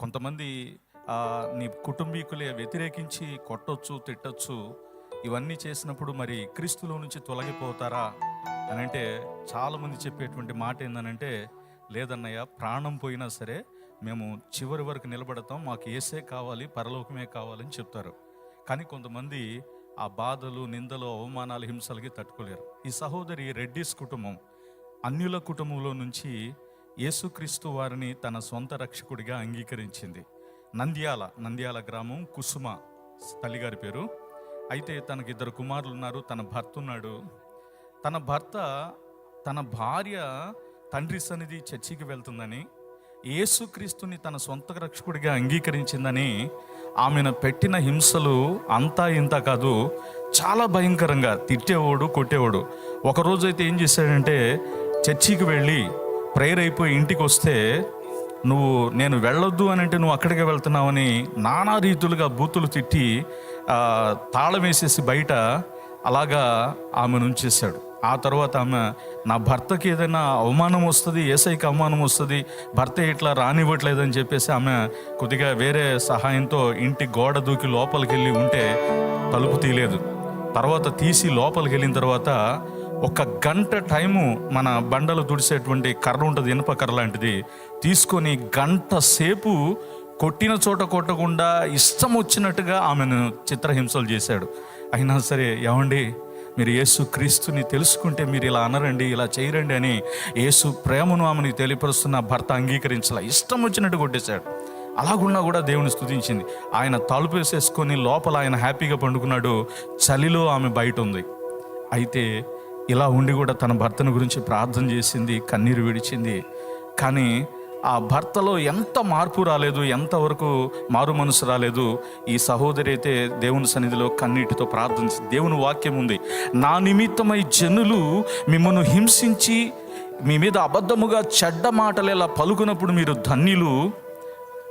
కొంతమంది నీ కుటుంబీకులే వ్యతిరేకించి కొట్టొచ్చు తిట్టొచ్చు ఇవన్నీ చేసినప్పుడు మరి క్రీస్తులో నుంచి తొలగిపోతారా అని అంటే చాలామంది చెప్పేటువంటి మాట ఏందనంటే లేదన్నయ్య ప్రాణం పోయినా సరే మేము చివరి వరకు నిలబడతాం మాకు ఏసే కావాలి పరలోకమే కావాలని చెప్తారు. కానీ కొంతమంది ఆ బాధలు నిందలు అవమానాలు హింసలకి తట్టుకోలేరు. ఈ సహోదరి రెడ్డిస్ కుటుంబం అన్యుల కుటుంబంలో నుంచి యేసుక్రీస్తు వారిని తన సొంత రక్షకుడిగా అంగీకరించింది. నంద్యాల నంద్యాల గ్రామం కుసుమ తల్లిగారి పేరు. అయితే తనకి ఇద్దరు కుమారులు ఉన్నారు తన భర్త ఉన్నాడు. తన భర్త తన భార్య తండ్రి సన్నిధి చర్చికి వెళ్తుందని యేసుక్రీస్తుని తన సొంత రక్షకుడిగా అంగీకరించిందని ఆమెను పెట్టిన హింసలు అంతా ఇంత కాదు చాలా భయంకరంగా తిట్టేవాడు కొట్టేవాడు. ఒకరోజు అయితే ఏం చేశాడంటే చర్చికి వెళ్ళి ప్రేయర్ అయిపోయి ఇంటికి వస్తే నువ్వు నేను వెళ్ళొద్దు అని అంటే నువ్వు అక్కడికి వెళ్తున్నావని నానా రీతులుగా బూతులు తిట్టి తాళం వేసేసి బయట అలాగా ఆమెను ఉంచేశాడు ఆ తర్వాత ఆమె నా భర్తకి ఏదైనా అవమానం వస్తుంది ఏసైకి అవమానం వస్తుంది భర్త ఇట్లా రానివ్వట్లేదని చెప్పేసి ఆమె కొద్దిగా వేరే సహాయంతో ఇంటి గోడ దూకి లోపలికి వెళ్ళి ఉంటే తలుపు తీయలేదు. తర్వాత తీసి లోపలికి వెళ్ళిన తర్వాత ఒక గంట టైము మన బండలు దుడిసేటువంటి కర్ర ఉంటుంది ఇనుప కర్ర లాంటిది. తీసుకొని గంట సేపు కొట్టిన చోట కొట్టకుండా ఇష్టం వచ్చినట్టుగా ఆమెను చిత్రహింసలు చేశాడు. అయినా సరే ఏమండి? మీరు యేసు క్రీస్తుని తెలుసుకుంటే మీరు ఇలా అనరండి ఇలా చేయరండి అని యేసు ప్రేమను ఆమెను తెలియపరుస్తున్న భర్త అంగీకరించాల. ఇష్టం వచ్చినట్టు కొట్టేశాడు. అలాగున్నా కూడా దేవుని స్తుతించింది. ఆయన తలుపు వేసేసుకొని లోపల ఆయన హ్యాపీగా పండుకున్నాడు. చలిలో ఆమె బయట ఉంది. అయితే ఇలా ఉండి కూడా తన భర్తను గురించి ప్రార్థన చేసింది కన్నీరు విడిచింది. కానీ ఆ భర్తలో ఎంత మార్పు రాలేదు ఎంతవరకు మారు మనసు రాలేదు ఈ సహోదరి అయితే దేవుని సన్నిధిలో కన్నీటితో ప్రార్థించి దేవుని వాక్యం ఉంది. నా నిమిత్తమై జనులు మిమ్మల్ని హింసించి మీ మీద అబద్ధముగా చెడ్డ మాటలు ఇలా పలుకున్నప్పుడు మీరు ధన్యులు.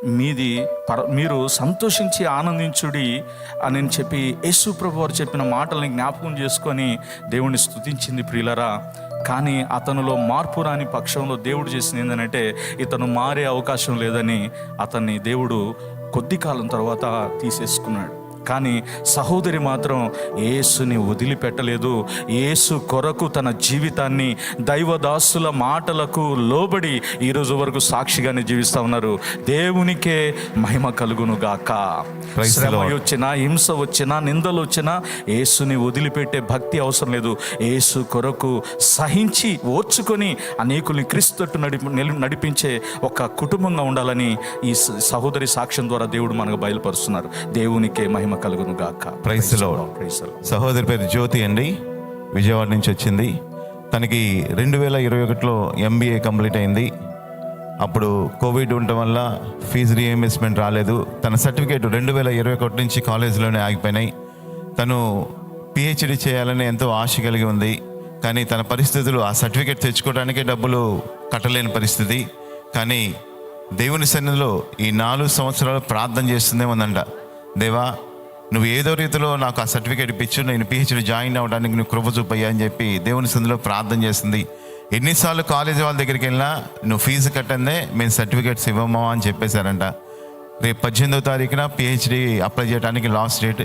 మీది పర మీరు సంతోషించి ఆనందించుడి అని చెప్పి యేసు ప్రభు వారు చెప్పిన మాటల్ని జ్ఞాపకం చేసుకొని దేవుణ్ణి స్థుతించింది ప్రియులరా. కానీ అతనిలో మార్పు రాని పక్షంలో దేవుడు చేసింది ఏంటంటే ఇతను మారే అవకాశం లేదని అతన్ని దేవుడు కొద్ది కాలం తర్వాత తీసేసుకున్నాడు. కానీ సహోదరి మాత్రం యేసుని వదిలిపెట్టలేదు. యేసు కొరకు తన జీవితాన్ని దైవదాసుల మాటలకు లోబడి ఈరోజు వరకు సాక్షిగానే జీవిస్తా ఉన్నారు. దేవునికే మహిమ కలుగును గాక శ్రమ. వచ్చినా హింస వచ్చినా నిందలు వచ్చినా యేసుని వదిలిపెట్టే భక్తి అవసరం లేదు. యేసు కొరకు సహించి ఓర్చుకొని అనేకుల్ని క్రీస్తుట్టు నడిపి నడిపించే ఒక కుటుంబంగా ఉండాలని ఈ సహోదరి సాక్ష్యం ద్వారా దేవుడు మనకు బయలుపరుస్తున్నారు. దేవునికే మహిమ కలుగును గాక. Lord. సహోదరి పేరు జ్యోతి అండి. విజయవాడ నుంచి వచ్చింది. తనకి రెండు వేల ఇరవై ఒకటిలో ఎంబీఏ కంప్లీట్ అయింది. అప్పుడు కోవిడ్ ఉండటం వల్ల ఫీజు రీఎంబర్స్మెంట్ రాలేదు. తన సర్టిఫికేట్ రెండు వేల ఇరవై ఒకటి నుంచి కాలేజీలోనే ఆగిపోయినాయి. తను పిహెచ్డి చేయాలని ఎంతో ఆశ కలిగి ఉంది. కానీ తన పరిస్థితులు ఆ సర్టిఫికేట్ తెచ్చుకోవడానికే డబ్బులు కట్టలేని పరిస్థితి. కానీ దేవుని సన్నిధిలో ఈ నాలుగు సంవత్సరాలు ప్రార్థన చేస్తుందే ఉందంట దేవా నువ్వు ఏదో రీతిలో నాకు ఆ సర్టిఫికేట్ ఇప్పించు నేను పిహెచ్డి జాయిన్ అవ్వడానికి నువ్వు కృప చూపయ్యా అని చెప్పి దేవుని సందులో ప్రార్థన చేస్తుంది ఎన్నిసార్లు కాలేజీ వాళ్ళ దగ్గరికి వెళ్ళినా నువ్వు ఫీజు కట్టందే మేము సర్టిఫికేట్స్ ఇవ్వమా అని చెప్పేశారంట. రేపు పద్దెనిమిదో తారీఖున పిహెచ్డి అప్లై చేయడానికి లాస్ట్ డేట్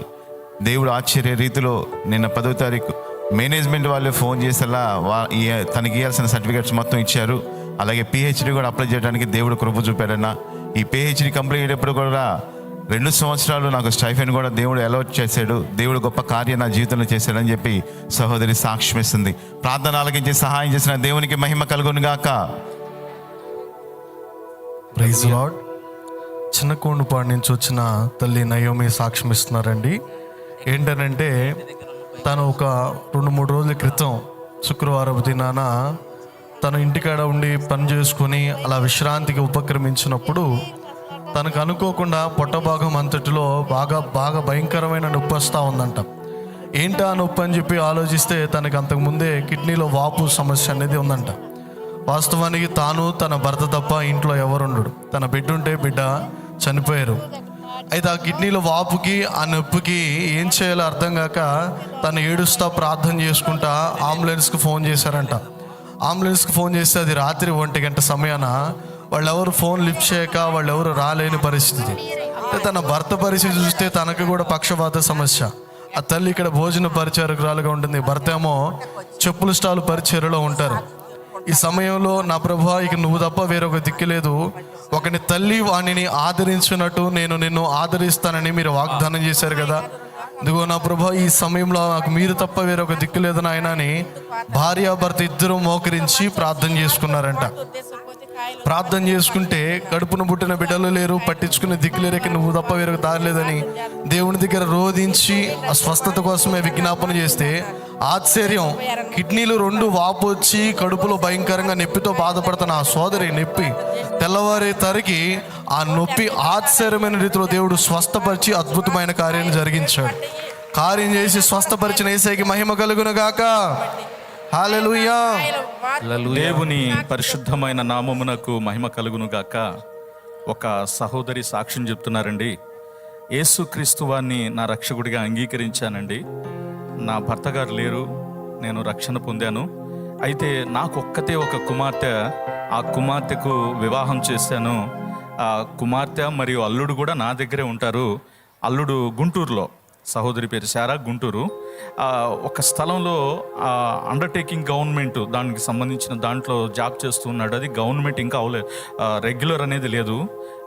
దేవుడు ఆశ్చర్య రీతిలో నిన్న పదో తారీఖు మేనేజ్మెంట్ వాళ్ళు ఫోన్ చేసేలా వా తనకి ఇవ్వాల్సిన సర్టిఫికేట్స్ మొత్తం ఇచ్చారు. అలాగే పిహెచ్డి కూడా అప్లై చేయడానికి దేవుడు కృప చూపాడన్న. ఈ పిహెచ్డి కంప్లీట్ అయ్యేటప్పుడు కూడా రెండు సంవత్సరాలు నాకు స్టైఫెన్ కూడా దేవుడు అలౌట్ చేశాడు. దేవుడు గొప్ప కార్యం నా జీవితంలో చేశాడని చెప్పి సహోదరి సాక్ష్యం ఇస్తుంది. ప్రార్థన ఆలకించి సహాయం చేసిన దేవునికి మహిమ కలుగును గాక. ప్రైజ్ లాడ్ చిన్న కోండుపాడు నుంచి వచ్చిన తల్లి నయోమి సాక్ష్యం ఇస్తున్నారండి. ఏంటనంటే తను ఒక రెండు మూడు రోజుల క్రితం శుక్రవారం దినాన తను ఇంటికాడ ఉండి పని చేసుకుని అలా విశ్రాంతికి ఉపక్రమించినప్పుడు తనకు అనుకోకుండా పొట్టభాగం అంతటిలో బాగా బాగా భయంకరమైన నొప్పి వస్తూ ఉందంట. ఏంటా నొప్పి అని చెప్పి ఆలోచిస్తే తనకు అంతకుముందే కిడ్నీలో వాపు సమస్య అనేది ఉందంట. వాస్తవానికి తాను తన భర్త తప్ప ఇంట్లో ఎవరుండడు. తన బిడ్డ ఉంటే బిడ్డ చనిపోయారు. అయితే ఆ కిడ్నీలో వాపుకి ఆ నొప్పికి ఏం చేయాలో అర్థం కాక తను ఏడుస్తా ప్రార్థన చేసుకుంటా అంబులెన్స్కి ఫోన్ చేశారంట. అంబులెన్స్కి ఫోన్ చేస్తే అది రాత్రి ఒంటి గంట సమయాన వాళ్ళెవరు ఫోన్ లిఫ్ట్ చేయక వాళ్ళెవరు రాలేని పరిస్థితి. అంటే తన భర్త పరిస్థితి చూస్తే తనకు కూడా పక్షవాత సమస్య. ఆ తల్లి ఇక్కడ భోజన పరిచారకురాలుగా ఉంటుంది. భర్త ఏమో చెప్పుల స్టాల్ పరిచర్యలో ఉంటారు. ఈ సమయంలో నా ప్రభు ఇక నువ్వు తప్ప వేరొక దిక్కు లేదు. ఒకని తల్లి వాణిని ఆదరించినట్టు నేను నిన్ను ఆదరిస్తానని మీరు వాగ్దానం చేశారు కదా. ఇదిగో నా ప్రభు ఈ సమయంలో నాకు మీరు తప్ప వేరొక దిక్కు లేదు నాయన అని భార్య భర్త ఇద్దరు మోకరించి ప్రార్థన చేసుకున్నారంట. ప్రార్థన చేసుకుంటే కడుపును పుట్టిన బిడ్డలు లేరు పట్టించుకునే దిక్కు లేరకి నువ్వు తప్ప వేరొక దారి లేదని దేవుని దగ్గర రోధించి ఆ స్వస్థత కోసమే విజ్ఞాపన చేస్తే ఆశ్చర్యం. కిడ్నీలు రెండు వాపు వచ్చి కడుపులో భయంకరంగా నొప్పితో బాధపడుతున్న ఆ సోదరి నొప్పి తెల్లవారే తరికి ఆ నొప్పి ఆశ్చర్యమైన రీతిలో దేవుడు స్వస్థపరిచి అద్భుతమైన కార్యాన్ని జరిగించాడు. కార్యం చేసి స్వస్థపరిచిన ఏసైకి మహిమ కలుగును గాక. దేవుని పరిశుద్ధమైన నామమునకు మహిమ కలుగును గాక. ఒక సహోదరి సాక్ష్యం చెప్తున్నారండి. యేసుక్రీస్తు వారిని నా రక్షకుడిగా అంగీకరించానండి. నా భర్త గారు లేరు నేను రక్షణ పొందాను. అయితే నాకు ఒక్కతే ఒక కుమార్తె ఆ కుమార్తెకు వివాహం చేశాను. ఆ కుమార్తె మరియు అల్లుడు కూడా నా దగ్గరే ఉంటారు. అల్లుడు గుంటూరులో. సహోదరి పేరు శారా గుంటూరు. ఒక స్థలంలో అండర్టేకింగ్ గవర్నమెంట్ దానికి సంబంధించిన దాంట్లో జాబ్ చేస్తూ ఉన్నాడు. అది గవర్నమెంట్ ఇంకా అవలే రెగ్యులర్ అనేది లేదు.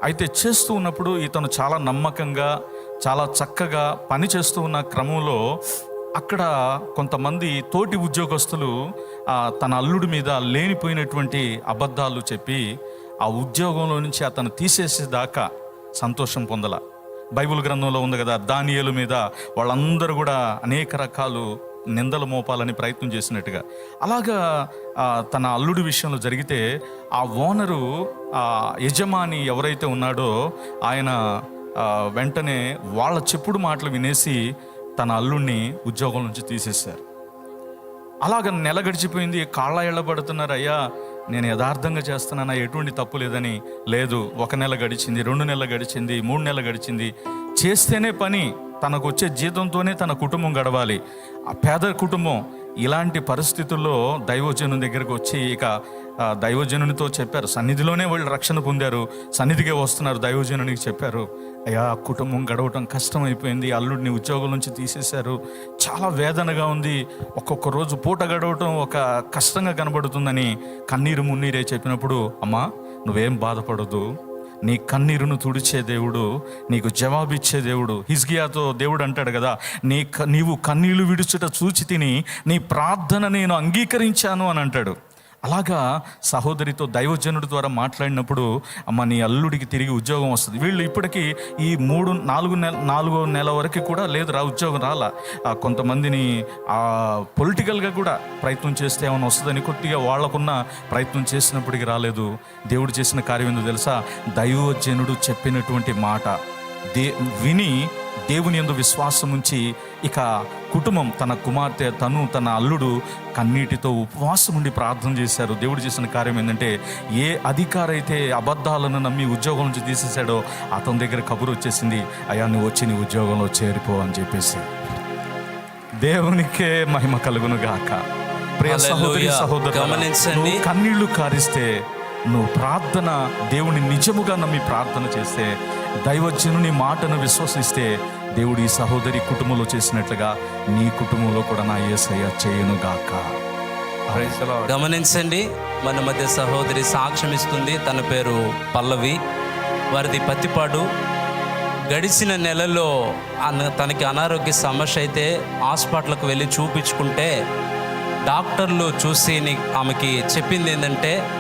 అయితే చేస్తూ ఉన్నప్పుడు ఇతను చాలా నమ్మకంగా చాలా చక్కగా పని చేస్తూ ఉన్న క్రమంలో అక్కడ కొంతమంది తోటి ఉద్యోగస్తులు తన అల్లుడి మీద లేనిపోయినటువంటి అబద్ధాలు చెప్పి ఆ ఉద్యోగంలో నుంచి అతను తీసేసేదాకా సంతోషం పొందల. బైబిల్ గ్రంథంలో ఉంది కదా దానియలు మీద వాళ్ళందరూ కూడా అనేక రకాలు నిందలు మోపాలని ప్రయత్నం చేసినట్టుగా. అలాగా తన అల్లుడి విషయంలో జరిగితే ఆ ఓనరు ఆ యజమాని ఎవరైతే ఉన్నాడో ఆయన వెంటనే వాళ్ళ చెప్పుడు మాటలు వినేసి తన అల్లుడిని ఉద్యోగం నుంచి తీసేశారు. అలాగ నెల గడిచిపోయింది కాళ్ళ ఎళ్ళబడుతున్నారు అయ్యా నేను యథార్థంగా చేస్తున్నానా? ఎటువంటి తప్పు లేదని? లేదు ఒక నెల గడిచింది రెండు నెలలు గడిచింది మూడు నెలలు గడిచింది. చేస్తేనే పని. తనకు వచ్చే జీతంతోనే తన కుటుంబం గడవాలి. ఆ పేద కుటుంబం ఇలాంటి పరిస్థితుల్లో దైవజనుని దగ్గరకు వచ్చి ఇక దైవజనునితో చెప్పారు. సన్నిధిలోనే వాళ్ళు రక్షణ పొందారు. సన్నిధికే వస్తున్నారు దైవజనునికి చెప్పారు. అయ్యా కుటుంబం గడవటం కష్టం అయిపోయింది అల్లుడిని ఉద్యోగం నుంచి తీసేశారు. చాలా వేదనగా ఉంది. ఒక్కొక్క రోజు పూట గడవటం ఒక కష్టంగా కనబడుతుందని కన్నీరు మున్నీరే చెప్పినప్పుడు అమ్మా నువ్వేం బాధపడదు నీ కన్నీరును తుడిచే దేవుడు నీకు జవాబిచ్చే దేవుడు. హిజ్గియాతో దేవుడు అంటాడు కదా నీ క- నీవు కన్నీళ్ళు విడుచుట చూచి తిని నీ ప్రార్థన నేను అంగీకరించాను అని అంటాడు. అలాగా సహోదరితో దైవజనుడి ద్వారా మాట్లాడినప్పుడు అమ్మ నీ అల్లుడికి తిరిగి ఉద్యోగం వస్తుంది. వీళ్ళు ఇప్పటికీ ఈ మూడు నాలుగు నెల నాలుగో నెల వరకు కూడా లేదు రా ఉద్యోగం రాలా. కొంతమందిని పొలిటికల్గా కూడా ప్రయత్నం చేస్తే ఏమైనా వస్తుందని కొద్దిగా వాళ్ళకున్న ప్రయత్నం చేసినప్పటికీ రాలేదు. దేవుడు చేసిన కార్యం ఏందో తెలుసా? దైవజనుడు చెప్పినటువంటి మాట. దే విని దేవుని యందు విశ్వాసం ఉంచి ఇక కుటుంబం తన కుమార్తె తను తన అల్లుడు కన్నీటితో ఉపవాసం ఉండి ప్రార్థన చేశారు దేవుడు చేసిన కార్యం ఏంటంటే ఏ అధికారి అయితే అబద్ధాలను నమ్మి ఉద్యోగం నుంచి తీసేశాడో అతని దగ్గర కబురు వచ్చేసింది అయ్యా నువ్వు వచ్చి నీ ఉద్యోగంలో చేరిపో అని చెప్పేసి దేవునికే మహిమ కలుగును గాక ప్రియ సహోదరి. సహోదరు గమనించండి. కన్నీళ్ళు కారిస్తే నువ్వు ప్రార్థన దేవుని నిజముగా నమ్మి ప్రార్థన చేస్తే దైవజనుని మాటను విశ్వసిస్తే దేవుడు ఈ సహోదరి కుటుంబంలో చేసినట్లుగా నీ కుటుంబంలో కూడా నా యేసయ్య చేయను గాక. గమనించండి మన మధ్య సహోదరి సాక్ష్యం ఇస్తుంది తన పేరు పల్లవి. వారిది పత్తిపాడు. గడిచిన నెలలో అన తనకి అనారోగ్య సమస్య అయితే హాస్పిటల్కి వెళ్ళి చూపించుకుంటే డాక్టర్లు చూసి నీ- ఆమెకి చెప్పింది ఏంటంటే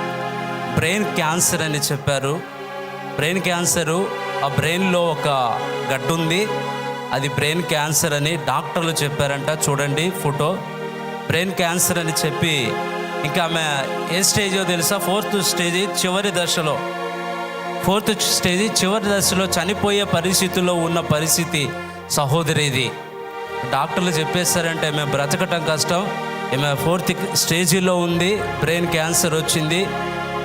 బ్రెయిన్ క్యాన్సర్ అని చెప్పారు. బ్రెయిన్ క్యాన్సరు ఆ బ్రెయిన్లో ఒక గడ్డు ఉంది. అది బ్రెయిన్ క్యాన్సర్ అని డాక్టర్లు చెప్పారంట. చూడండి ఫోటో. బ్రెయిన్ క్యాన్సర్ అని చెప్పి ఇంకా ఆమె ఏ స్టేజో తెలుసా? ఫోర్త్ స్టేజ్ చివరి దశలో. ఫోర్త్ స్టేజ్ చివరి దశలో చనిపోయే పరిస్థితిలో ఉన్న పరిస్థితి సహోదరిది. డాక్టర్లు చెప్పేశారంటే మేము బ్రతకటం కష్టం. ఈమె ఫోర్త్ స్టేజీలో ఉంది. బ్రెయిన్ క్యాన్సర్ వచ్చింది.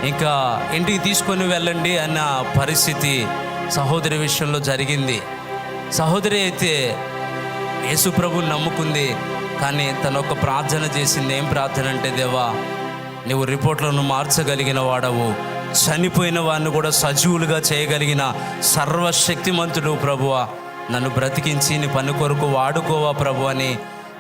ఇంకా ఇంటికి తీసుకొని వెళ్ళండి అన్న పరిస్థితి సహోదరి విషయంలో జరిగింది. సహోదరి అయితే యేసు నమ్ముకుంది. కానీ తన ఒక ప్రార్థన చేసింది. ఏం ప్రార్థన అంటే దేవా నువ్వు రిపోర్ట్లను మార్చగలిగిన వాడవు. చనిపోయిన వాడిని కూడా సజీవులుగా చేయగలిగిన సర్వశక్తిమంతుడు ప్రభువా. నన్ను బ్రతికించి నీ పని కొరకు వాడుకోవా ప్రభు అని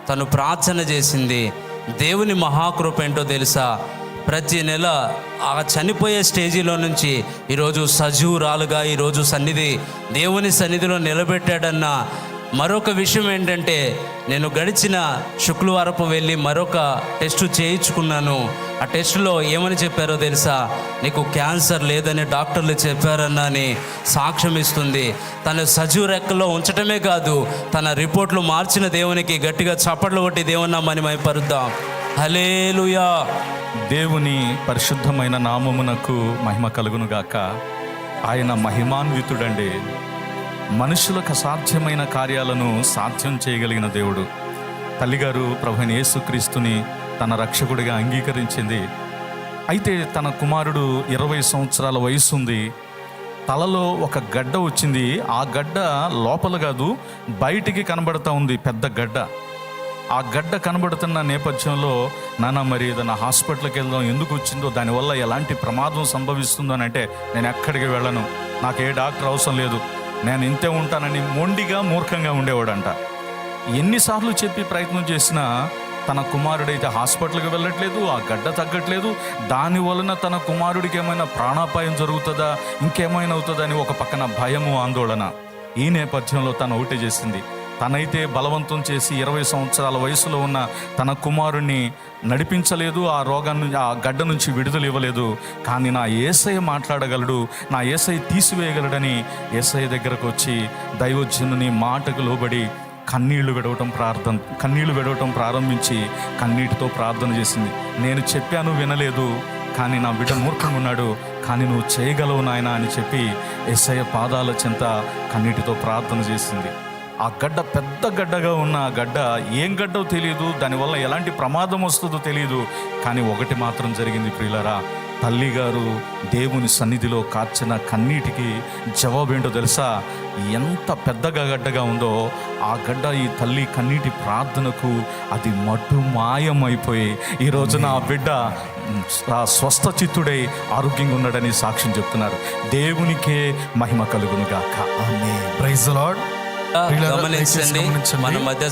తను ప్రార్థన చేసింది. దేవుని మహాకృప ఏంటో తెలుసా? ప్రతి నెల ఆ చనిపోయే స్టేజీలో నుంచి ఈరోజు సజీవురాలుగా ఈరోజు సన్నిధి దేవుని సన్నిధిలో నిలబెట్టాడన్న మరొక విషయం ఏంటంటే నేను గడిచిన శుక్రవారపు వెళ్ళి మరొక టెస్ట్ చేయించుకున్నాను. ఆ టెస్టులో ఏమని చెప్పారో తెలుసా? నీకు క్యాన్సర్ లేదని డాక్టర్లు చెప్పారన్నా అని సాక్ష్యం ఇస్తుంది. తన సజీవ రెక్కలో ఉంచటమే కాదు తన రిపోర్ట్లు మార్చిన దేవునికి గట్టిగా చప్పట్లు కొట్టి దేవుని మేము మైపరుద్దాం హలేలుయా దేవుని పరిశుద్ధమైన నామమునకు మహిమ కలుగును గాక ఆయన మహిమాన్వితుడండి. మనుషులకు అసాధ్యమైన కార్యాలను సాధ్యం చేయగలిగిన దేవుడు. తల్లిగారు ప్రభుని యేసుక్రీస్తుని తన రక్షకుడిగా అంగీకరించింది. అయితే తన కుమారుడు ఇరవై సంవత్సరాల వయసు ఉంది. తలలో ఒక గడ్డ వచ్చింది. ఆ గడ్డ లోపల కాదు బయటికి కనబడతా ఉంది పెద్ద గడ్డ. ఆ గడ్డ కనబడుతున్న నేపథ్యంలో నాన్న మరి ఏదైనా హాస్పిటల్కి వెళ్దాం ఎందుకు వచ్చిందో దానివల్ల ఎలాంటి ప్రమాదం సంభవిస్తుందో అని అంటే నేను ఎక్కడికి వెళ్ళను. నాకు ఏ డాక్టర్ అవసరం లేదు. నేను ఇంతే ఉంటానని మొండిగా మూర్ఖంగా ఉండేవాడంట. ఎన్నిసార్లు చెప్పి ప్రయత్నం చేసినా తన కుమారుడైతే హాస్పిటల్కి వెళ్ళట్లేదు ఆ గడ్డ తగ్గట్లేదు. దాని వలన తన కుమారుడికి ఏమైనా ప్రాణాపాయం జరుగుతుందా ఇంకేమైనా అవుతుందా అని ఒక పక్కన భయము ఆందోళన. ఈ నేపథ్యంలో తను ఒకటి చేసింది. తనైతే బలవంతం చేసి ఇరవై సంవత్సరాల వయసులో ఉన్న తన కుమారుణ్ణి నడిపించలేదు ఆ రోగాన్ని ఆ గడ్డ నుంచి విడుదల ఇవ్వలేదు. కానీ నా ఏసై మాట్లాడగలడు నా ఏసై తీసివేయగలడని ఏసయ్య దగ్గరకు వచ్చి దైవజనుని మాటకు లోబడి కన్నీళ్ళు విడవటం ప్రార్థన కన్నీళ్ళు విడవటం ప్రారంభించి కన్నీటితో ప్రార్థన చేసింది. నేను చెప్పాను వినలేదు కానీ నా బిడ్డ మూర్ఖంగా ఉన్నాడు కానీ నువ్వు చేయగలవు నాయన అని చెప్పి ఎస్ఐ పాదాల చింత కన్నీటితో ప్రార్థన చేసింది. ఆ గడ్డ పెద్ద గడ్డగా ఉన్న ఆ గడ్డ ఏం గడ్డో తెలియదు దానివల్ల ఎలాంటి ప్రమాదం వస్తుందో తెలియదు కానీ ఒకటి మాత్రం జరిగింది ప్రియులరా. తల్లిగారు దేవుని సన్నిధిలో కాచిన కన్నీటికి జవాబేంటో తెలుసా? ఎంత పెద్దగా గడ్డగా ఉందో ఆ గడ్డ ఈ తల్లి కన్నీటి ప్రార్థనకు అది మటు మాయమైపోయి ఈ రోజున ఆ బిడ్డ ఆ స్వస్థ చిత్తుడై ఆరోగ్యంగా ఉన్నాడని సాక్ష్యం చెప్తున్నారు. దేవునికే మహిమ కలుగును గాక ప్రైజ్ లాడ్ గమనించండి. మన మధ్య